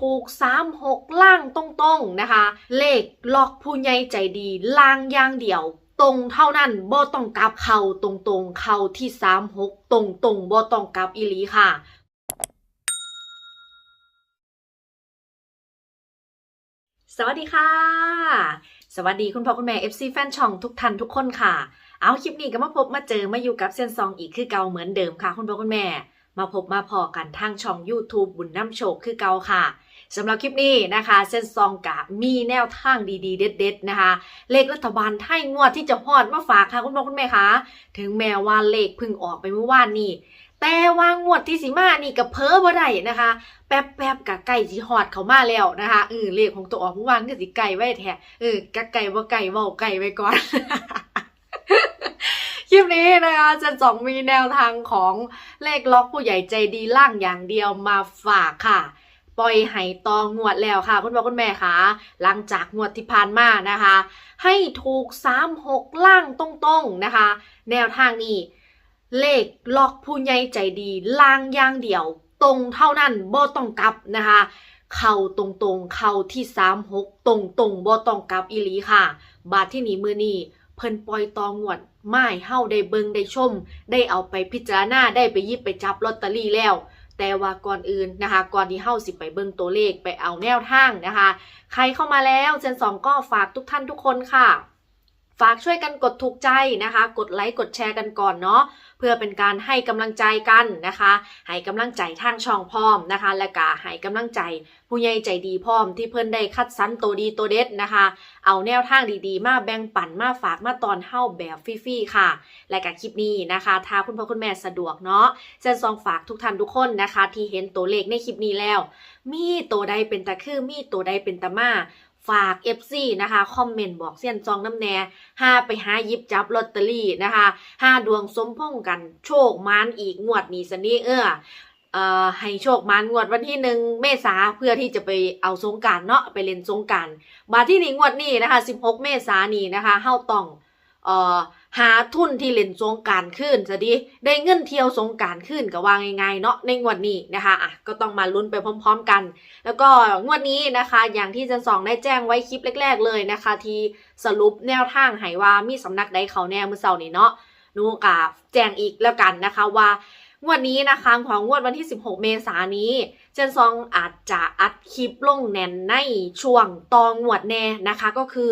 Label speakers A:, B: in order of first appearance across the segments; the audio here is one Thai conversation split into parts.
A: ถูกสามหกล่างตรงๆนะคะ เลขล็อกผู้ใหญ่ใจดีล่างย่างเดียว ตรงเท่านั้นบ่ต้องกลับเข่าตรงๆเข่าที่สามหกตรงๆบ่ต้องกลับอีหลีค่ะสวัสดีค่ะ สวัสดีคุณพ่อคุณแม่ FC แฟนช่องทุกท่านทุกคนค่ะ เอาคลิปนี้ก็มาพบมาเจอมาอยู่กับเซยนซองอีกคือเก่าเหมือนเดิมค่ะ คุณพ่อคุณแม่ มาพบมาพอกันทางช่อง YouTube บุญน้ำโชคคือเก่าค่ะสำหรับคลิปนี้นะคะเซยนซองกะมีแนวทางดีๆ เด็ด ๆ นะคะ เลขรัฐบาลไทยงวดที่จะฮอดมาฝากค่ะคุณพ่อคุณแม่คะถึงแม้ว่าเลขพิ่งออกไปเมื่อวานนี้แต่ว่างวดที่สิมานี่กับเพ้อบ่ได้นะคะ แป๊บแป๊บๆกะไก่สิฮอดเขามาแล้วนะคะเออเลขของตัวออกเมื่อวานก็สิไก่ไว้แท้เออกะไก่บ่ไก่เว้าไก่ไว้ก่อน คลิปนี้นะคะเจะสองมีแนวทางของเลขล็อกผู้ใหญ่ใจดีล่างอย่างเดียวมาฝากค่ะ ปล่อยให้ตองงวดแล้วค่ะ คุณพ่อคุณแม่คะหลังจากงวดที่ผ่านมานะคะ ให้ถูก 3 6 ล่างตรงๆนะคะ แนวทางนี้เลขล็อกผู้ใหญ่ใจดีล่างอย่างเดียว ตรงเท่านั้นบ่ต้องกลับนะคะเข่าตรงๆ เข่าที่3 6ตรงๆบ่ต้องกลับอีหลีค่ะ บาทที่นี้มือนี้เพิ่นปล่อยตองงวด ไม่เฮาได้เบิงได้ชม ได้เอาไปพิจารณาได้ไปยิบไปจับลอตเตอรี่แล้ว แต่ว่าก่อนอื่นนะคะก่อนที่เฮาสิไปเบิงตัวเลขไปเอาแนวทางนะคะ ใครเข้ามาแล้วเซนสองก็ฝากทุกท่านทุกคนค่ะ ฝากช่วยกันกดถูกใจนะคะ กดไลค์กดแชร์กันก่อนเนาะ เพื่อเป็นการให้กำลังใจกันนะคะให้กำลังใจทางช่องพร้อมนะคะ และก็ให้กำลังใจผู้ใหญ่ใจดีพร้อมที่เพิ่นได้คัดสรรตัวดีตัวเด็ดนะคะ เอาแนวทางดีๆ มาแบ่งปันมาฝากมาตอนเฮ้าแบบฟรีๆค่ะ และกับคลิปนี้นะคะถ้าคุณพ่อคุณแม่สะดวกเนาะเซนซองฝากทุกท่านทุกคนนะคะ ที่เห็นตัวเลขในคลิปนี้แล้ว มีตัวใดเป็นตะคือมีตัวใดเป็นตะมา ฝาก FC นะคะคอมเมนต์บอกเสียนซองน้ำแน่ห้าไปหาหยิบจับลอตเตอรี่นะคะห้าดวงสมพงกันโชคมานอีกงวดนี้สนีเออเอ่อให้โชคมานงวดวันที่หนึ่งเมษาเพื่อที่จะไปเอาสงการเนาะไปเล่นสงการบาทที่หนึ่งงวดนี้นะคะ 16 เมษานนี้นะคะเฮาต้องเอ่อ หาทุนที่เล่นสงการขึ้นจะดีได้เงินเที่ยวสงการขึ้นก็ว่าง่ายๆเนาะในงวดนี้นะคะอะก็ต้องมาลุ้นไปพร้อม ๆกัน แล้วก็งวดนี้นะคะ อย่างที่จันสองได้แจ้งไว้คลิปแรก ๆ เลยนะคะ ที่สรุปแนวทางให้ว่ามีสำนักใดเขาแน่เมื่อเสาร์นี้เนาะนูกาแจ้งอีกแล้วกันนะคะว่างวดนี้นะคะของงวดวันที่ 16 เมษายนนี้ เจนซองอาจจะอัดคลิปลงแน่นในช่วงตองงวดแน่นะคะ ก็คือ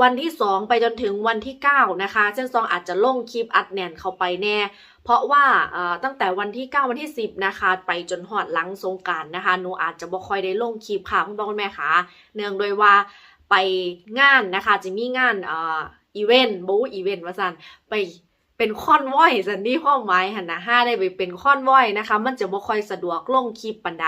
A: วันที่ 2 ไปจนถึงวันที่ 9 นะคะเจนซองอาจจะลงคลิปอัดแน่นเข้าไปแน่ เพราะว่าตั้งแต่วันที่ 9 วันที่ 10 นะคะ ไปจนหอดหลังสงการนะคะหนูอาจจะบ่ค่อยได้ลงคลิปค่ะคุณพ่อคุณแม่คะเนื่องโดยว่าไปงานนะคะจะมีงานอีเวนต์บูอีเวนต์ว่าสันไป เป็นคอนวอยสันนี่ความหมายหันนะห้าได้ไปเป็นคอนวอยนะคะ มันจะบ่ค่อยสะดวกลงคลิปปันใด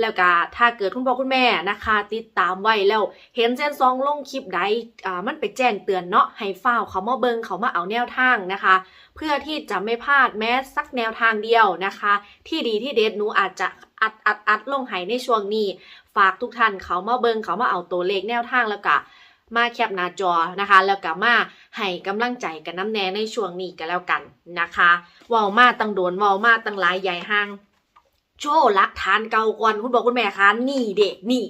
A: แล้วก็ถ้าเกิดคุณพ่อคุณแม่นะคะ ติดตามไว้แล้ว เห็นเส้นซองลงคลิปใดอ่ามันไปแจ้งเตือนเนาะให้ฝ้าวเขามาเบิงเขามาเอาแนวทางนะคะ เพื่อที่จะไม่พลาดแม้สักแนวทางเดียวนะคะ ที่ดีที่เด็ดหนูอาจจะอัดอัดอัดลงให้ในช่วงนี้ ฝากทุกท่านเขามาเบิงเขามาเอาตัวเลขแนวทางแล้วก็ มาแคปหน้าจอนะคะ แล้วก็มาให้กำลังใจกันน้ำแน่ในช่วงนี้กันแล้วกันนะคะเว้ามาตั้งโดนเว้ามาตั้งหลายใหญ่ห้างโชว์ลักฐานเก่าก่อนคุณบอกคุณแม่คะนี่เด็กนี่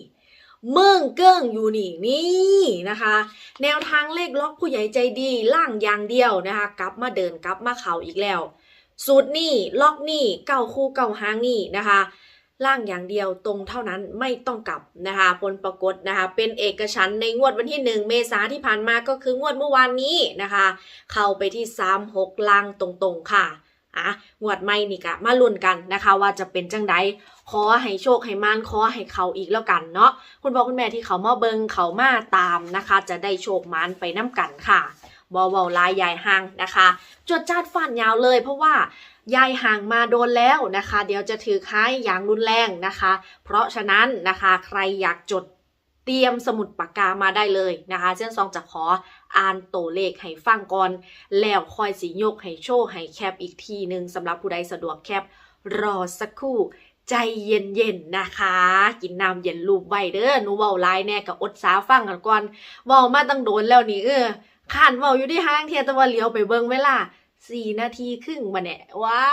A: เมืองเกิ้งอยู่นี่นี่นะคะ แนวทางเลขล็อกผู้ใหญ่ใจดีล่างอย่างเดียวนะคะ กลับมาเดินกลับมาเข่าอีกแล้วสูตรนี่ล็อกนี่เก้าคู่เก้าหางนี่นะคะ ล่างอย่างเดียวตรงเท่านั้นไม่ต้องกลับนะคะผลปรากฏนะคะ เป็นเอกฉันในงวดวันที่ 1 เมษาที่ผ่านมาก็คืองวดเมื่อวานนี้นะคะ เข้าไปที่ 3 6 ล่างตรงๆค่ะอะงวดไม่นี่กะมาลุ้นกันนะคะ ว่าจะเป็นจังไดขอให้โชคให้มันขอให้เขาอีกแล้วกันเนาะคุณพ่อคุณแม่ที่เขามาเบิงเขามาตามนะคะ จะได้โชคมันไปน้ำกันค่ะ บอวาลายยายห่างนะคะจดจ้าดฟันยาวเลยเพราะว่ายายห่างมาโดนแล้วนะคะ เดี๋ยวจะถือค้ายอย่างรุนแรงนะคะ เพราะฉะนั้นนะคะใครอยากจดเตรียมสมุดปากกามาได้เลยนะคะเส้นซองจะขออ่านตัวเลขให้ฟังก่อน แล้วคอยสิยกให้โชว์ให้แคปอีกทีหนึ่งสำหรับผู้ใดสะดวกแคปรอสักครู่ใจเย็นๆนะคะ กินน้ำเย็นลูบไว้เด้อหนูเว้าหลายแน่กับอดสาฟังกันก่อนเว้ามาตั้งโดนแล้วนี่เออ ขานเว้าอยู่ที่ห้างเทียแตะวันเลี้ยวไปเบิ่งเวลาสี่นาทีครึ่งมาเนี่ยว้า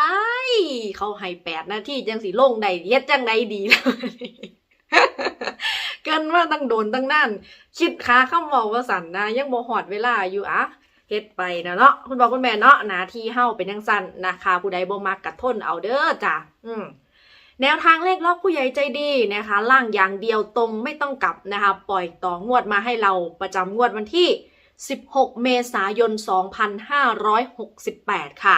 A: ยเขาให้แปดนาทีจังสิลงได้เย็ดจังไดดีเลยกินมาตั้งโดนตั้งนั่นคิดค้าข้ามเว้าว่าสันนะ ยังบ่ฮอดเวลาอยู่อะเฮ็ดไปนะเนาะคุณบอกคุณแม่เนาะนาทีเฮาเป็นจังซั่นนะคะผู้ใดบ่มักกัดทนเอาเด้อจ้ะอืมแนวทางเลขล็อกผู้ใหญ่ใจดีนะคะล่างอย่างเดียวตรงไม่ต้องกลับนะคะ ปล่อยต่องวดมาให้เราประจำงวดวันที่ 16 เมษายน 2568 ค่ะ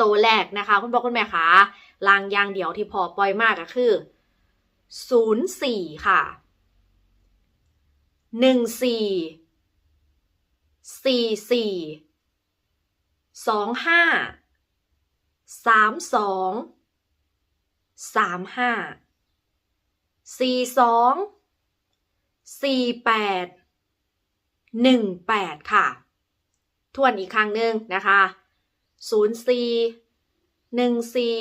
A: ตัวแรกนะคะ คุณพ่อคุณแม่คะลางยางเดี่ยวที่พอปล่อยมากก็คือ 04 ค่ะ 14 44 25 32สาม ห้าสี่สองสี่แปดหนึ่งแปดค่ะ ทวนอีกครั้งหนึ่งนะคะศูนย์สี่หนึ่งสี่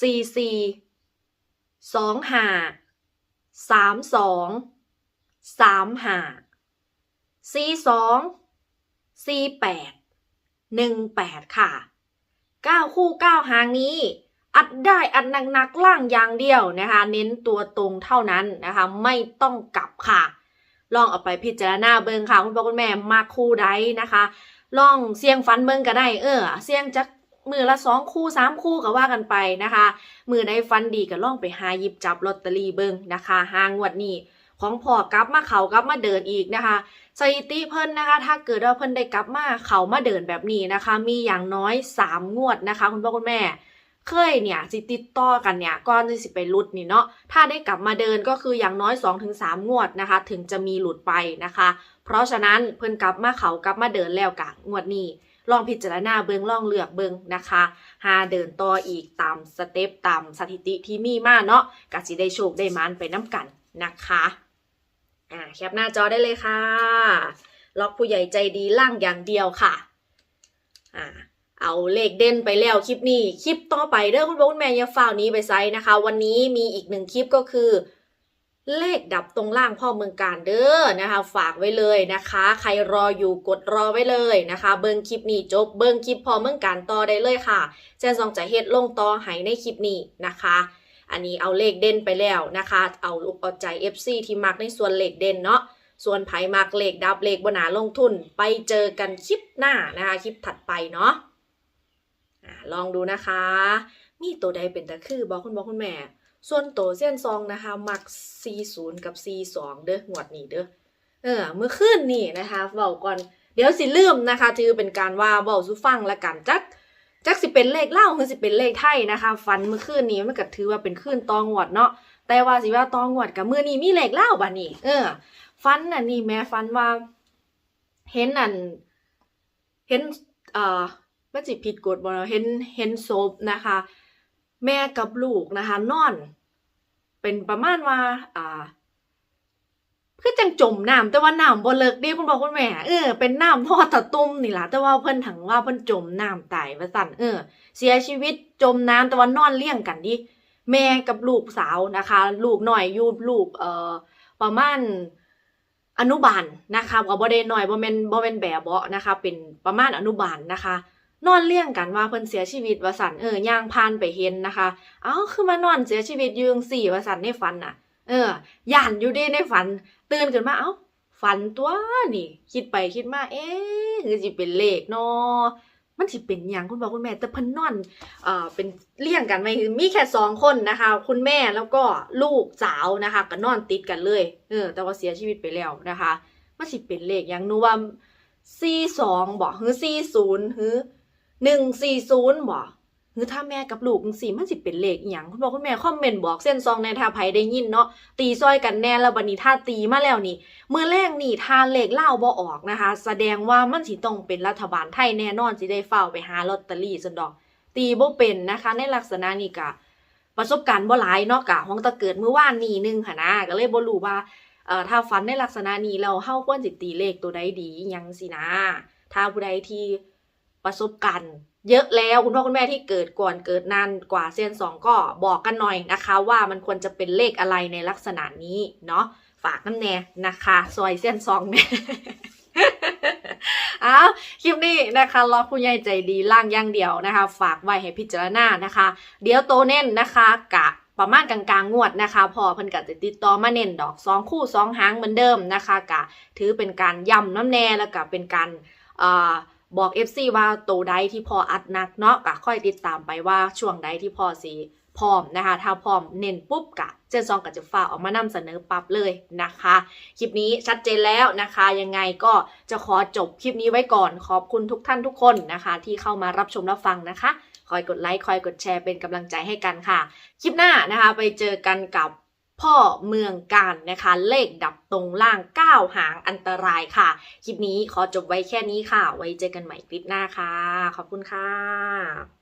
A: สี่สี่สองห้าสามสองสามห้าสี่สองซีแปดหนึ่งแปดค่ะเก้าคู่เก้าหางนี้อัดได้อัดหนักๆล่างอย่างเดียวนะคะ เน้นตัวตรงเท่านั้นนะคะ ไม่ต้องกลับค่ะ ลองเอาไปพิจารณาเบิ่งค่ะ คุณพ่อคุณแม่มาคู่ใดนะคะ ลองเสี่ยงฟันเบิ่งก็ได้ เออ เสี่ยงจักมือละสองคู่สามคู่ก็ว่ากันไปนะคะ มือใดฟันดีก็ลองไปหาหยิบจับลอตเตอรี่เบิ่งนะคะหางวดนี้ของพอกลับมาเขากลับมาเดินอีกนะคะสถิติเพิ่นนะคะ ถ้าเกิดว่าเพิ่นได้กลับมาเขามาเดินแบบนี้นะคะ มีอย่างน้อยสามงวดนะคะ คุณพ่อคุณแม่ เคยเนี่ยสิติดต่อกันเนี่ยก่อนที่สิไปหลุดนี่เนาะถ้าได้กลับมาเดินก็คืออย่างน้อย 2-3 งวดนะคะ ถึงจะมีหลุดไปนะคะ เพราะฉะนั้นเพิ่นกลับมาเขากลับมาเดินแล้วกะงวดนี้ลองพิจารณาเบิงลองเลือกเบิงนะคะหาเดินต่ออีกตามสเต็ปตามสถิติที่มีมาเนาะกะสิได้โชคได้มันไปน้ำกันนะคะอ่าแคปหน้าจอได้เลยค่ะ ล็อกผู้ใหญ่ใจดีล่างอย่างเดียวค่ะอ่า เอาเลขเด่นไปแล้วคลิปนี้คลิปต่อไปเด้อคุณพ่อคุณแม่อย่าฝ่าวนี้ไปไซนะคะ วันนี้มีอีกหนึ่งคลิปก็คือ เลขดับตรงล่างพ่อเมืองการเด้อนะคะ ฝากไว้เลยนะคะ ใครรออยู่กดรอไว้เลยนะคะ เบิ้งคลิปนี้จบเบิ้งคลิปพ่อเมืองการต่อได้เลยค่ะแจ้งซองจะเฮ็ดลงต่อให้ในคลิปนี้นะคะอันนี้เอาเลขเด่นไปแล้วนะคะ เอาลูกเอาใจ FC ที่มักในส่วนเลขเด่นเนาะ ส่วนไผมักเลขดับเลขบนาลงทุน ไปเจอกันคลิปหน้านะคะ คลิปถัดไปเนาะ อลองดูนะคะ มีตัวใดเป็นตะคือบอกคุณบอกคุณแม่ ส่วนตัวเส้นซองนะคะ มัก 40 กับ 42 เด้อหวดนี้เด้อเออเมื่อคืนนี่นะคะเว้าก่อนเดี๋ยวสิลืมนะคะถือเป็นการว่าเว้าสุฟังละกันจักจักสิเป็นเลขเล่าวหรือสิเป็นเลขไทยนะคะฟันเมื่อคืนนี้มันก็ถือว่าเป็นคืนตองหวดเนาะแต่ว่าสิว่าตองหวดกับมือนี้มีเลขเล่าบัดนี้เออฟันอันนี้แม่ฟันว่า เห็นอันเห็นเอ่อ มันสิผิดกฎบ่เห็นเห็นศพนะคะ แม่กับลูกนะคะ นอน เป็นประมาณว่า อ่าคือจังจมน้ำแต่ว่าน้ำบ่เลิกเดิคุณบอกคุณแม่เออเป็นน้ำทอดตะตุ่มนี่ล่ะแต่ว่าเพิ่นถังว่าเพิ่นจมน้ำตายว่าสั่นเออ เสียชีวิตจมน้ำแต่ว่านอนเลี้ยงกันดิแม่กับลูกสาวนะคะ ลูกหน่อยอยู่ลูกเอ่อประมาณอนุบาลนะคะก็บ่ได้น้อยบ่แม่นบ่แม่นแบบเบาะนะคะ เป็นประมาณอนุบาลนะคะ นอนเลี้ยงกันว่าเพิ่นเสียชีวิตวสันเออย่างผ่านไปเห็นนะคะ เอ้าคือมานอนเสียชีวิตอยู่จังซี่วสันในฝันน่ะ เออย่านอยู่เด้ในฝัน ตื่นขึ้นมาเอ้าฝันตัวนี่ คิดไปคิดมาเอ๊ะคือสิเป็นเลขเนาะมันสิเป็นหยังคุณพ่อคุณแม่แต่เพิ่นนอนเอ่อเป็นเลี่ยงกันไหมคือมีแค่สองคนนะคะ คุณแม่แล้วก็ลูกสาวนะคะก็นอนติดกันเลยเออแต่ว่าเสียชีวิตไปแล้วนะคะมันสิเป็นเลขอย่างหนูว่าสี่สองบอกหรือสี่ศูนย์หรือ หนึ่งสี่ศูนย์บอกหรือถ้าแม่กับลูกจังสี่มันสิเป็นเลขอย่างคุณพ่อคุณแม่คอมเมนต์บอกเส้นซองในทาไผได้ยินเนาะตีซอยกันแน่แล้วบัดนี้ถ้าตีมาแล้วนี่เมื่อแรกนี่ทาเลขเล่าบ่ออกนะคะ แสดงว่ามันสิต้องเป็นรัฐบาลไทยแน่นอนสิได้เฝ้าไปหาลอตเตอรี่ซันดอก ตีบ่เป็นนะคะ ในลักษณะนี้กะประสบการณ์บ่หลายเนาะกะของตะเกิดเมื่อวานนี้หนึงค่ะนะก็เลยบ่รู้ว่าเอ่อถ้าฝันในลักษณะนี้เราเฮาควรสิตีเลขตัวใดดียังสินะถ้าผู้ใดที่ ประสบการณ์เยอะแล้วคุณพ่อคุณแม่ที่เกิดก่อนเกิดนานกว่าเซียนสองก็บอกกันหน่อยนะคะ ว่ามันควรจะเป็นเลขอะไรในลักษณะนี้เนาะฝากน้ำแน่นะคะซอยเซียนซองเนี่ยอ้าวคลิปนี้นะคะล็อกผู้ใหญ่ใจดีล่างย่างเดียวนะคะ ฝากไว้ให้พิจารณานะคะ เดี๋ยวโตเน่นนะคะกะประมาณกลางๆงวดนะคะ พอเพิ่นก็จะติดต่อมาเน้นดอกสองคู่สองหางเหมือนเดิมนะคะกะถือเป็นการย้ำน้ำแน่แล้วก็เป็นการเอ่อ บอก FC ว่าตัวใดที่พออัดนักเนาะก็ค่อยติดตามไปว่าช่วงใดที่พอสีพร้อมนะคะ ถ้าพร้อมเน้นปุ๊บกะ เจนซองกับจะฝาออกมานำเสนอปั๊บเลยนะคะ คลิปนี้ชัดเจนแล้วนะคะ ยังไงก็จะขอจบคลิปนี้ไว้ก่อน ขอบคุณทุกท่านทุกคนนะคะ ที่เข้ามารับชมรับฟังนะคะ คอยกดไลค์ คอยกดแชร์เป็นกำลังใจให้กันค่ะ คลิปหน้านะคะ ไปเจอกันกับ พ่อเมืองการนะคะ เลขดับตรงล่าง 9 หางอันตรายค่ะ คลิปนี้ขอจบไว้แค่นี้ค่ะ ไว้เจอกันใหม่คลิปหน้าค่ะ ขอบคุณค่ะ